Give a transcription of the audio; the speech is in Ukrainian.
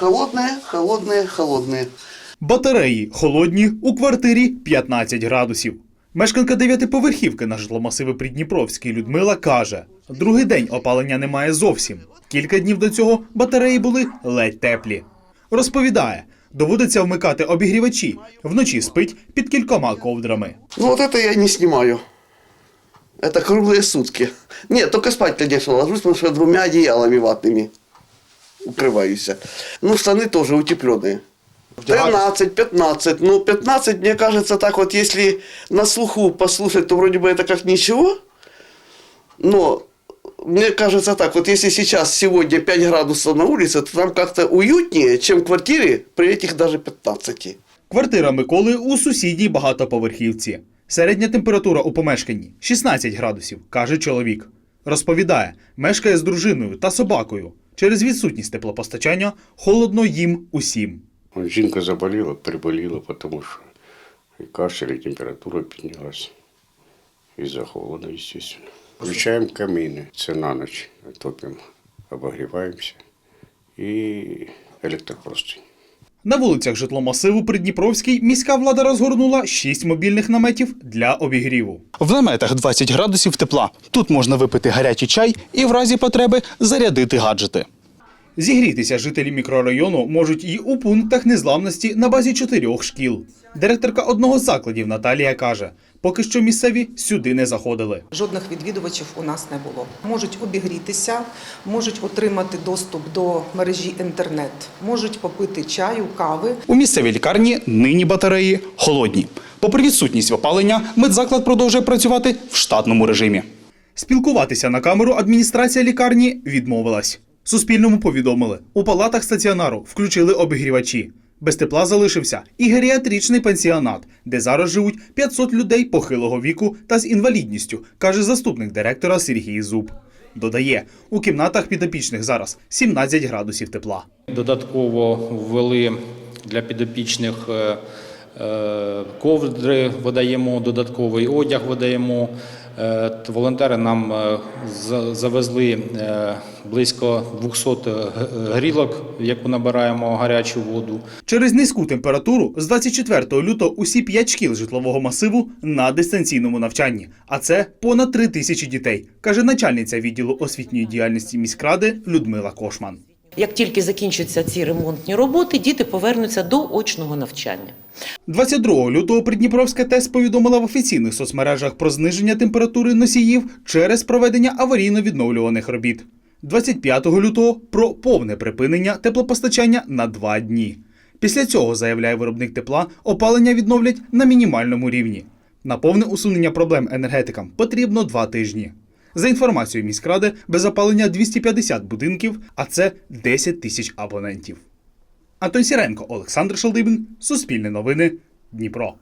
Холодные, холодные, холодные. Батареї холодні у квартирі 15 градусів. Мешканка дев'ятиповерхівки на житломасиви Придніпровській Людмила каже: другий день опалення немає зовсім. Кілька днів до цього батареї були ледь теплі. Розповідає, доводиться вмикати обігрівачі. Вночі спить під кількома ковдрами. Ну вот это я не снимаю. Это круглые сутки. Нет, только спать, конечно, ложусь, потому что двумя одеялами ватными укрываюсь. Ну, штаны тоже утепленные. 13, 15. Ну, 15, мне кажется, так вот, если на слуху послушать, то вроде бы это как ничего. Но мне кажется так, вот если сейчас сегодня 5 градусов на улице, то там как-то уютнее, чем в квартире при этих даже 15. Квартира Миколи у сусідній багатоповерхівці. Середня температура у помешканні 16 градусів, каже чоловік. Розповідає, мешкає з дружиною та собакою. Через відсутність теплопостачання холодно їм усім. Вот Жінка заболела, приболела, потому что и кашель, и температура піднялась. Из-за холода, естественно. Включаем камины, це на ночь топим, обогреваемся. И электропростынь. На вулицях житломасиву Придніпровській міська влада розгорнула 6 мобільних наметів для обігріву. В наметах 20 градусів тепла. Тут можна випити гарячий чай і в разі потреби зарядити гаджети. Зігрітися жителі мікрорайону можуть і у пунктах незламності на базі чотирьох шкіл. Директорка одного з закладів Наталія каже, поки що місцеві сюди не заходили. Жодних відвідувачів у нас не було. Можуть обігрітися, можуть отримати доступ до мережі інтернет, можуть попити чаю, кави. У місцевій лікарні нині батареї холодні. Попри відсутність опалення, медзаклад продовжує працювати в штатному режимі. Спілкуватися на камеру адміністрація лікарні відмовилась. Суспільному повідомили, у палатах стаціонару включили обігрівачі. Без тепла залишився і геріатричний пансіонат, де зараз живуть 500 людей похилого віку та з інвалідністю, каже заступник директора Сергій Зуб. Додає, у кімнатах підопічних зараз 17 градусів тепла. Додатково ввели для підопічних е, е, ковдри, видаємо додатковий одяг, видаємо. Е, Волонтери нам е, завезли е, близько 200 грілок, яку набираємо гарячу воду. Через низьку температуру з 24 лютого усі 5 шкіл житлового масиву на дистанційному навчанні, а це понад 3 тисячі дітей, каже начальниця відділу освітньої діяльності міськради Людмила Кошман. Як тільки закінчаться ці ремонтні роботи, діти повернуться до очного навчання. 22 лютого Придніпровська ТЕС повідомила в офіційних соцмережах про зниження температури носіїв через проведення аварійно-відновлюваних робіт. 25 лютого про повне припинення теплопостачання на два дні. Після цього, заявляє виробник тепла, опалення відновлять на мінімальному рівні. На повне усунення проблем енергетикам потрібно два тижні. За інформацією міськради, без опалення 250 будинків, а це 10 тисяч абонентів. Антон Сіренко, Олександр Шалдибін, Суспільне новини, Дніпро.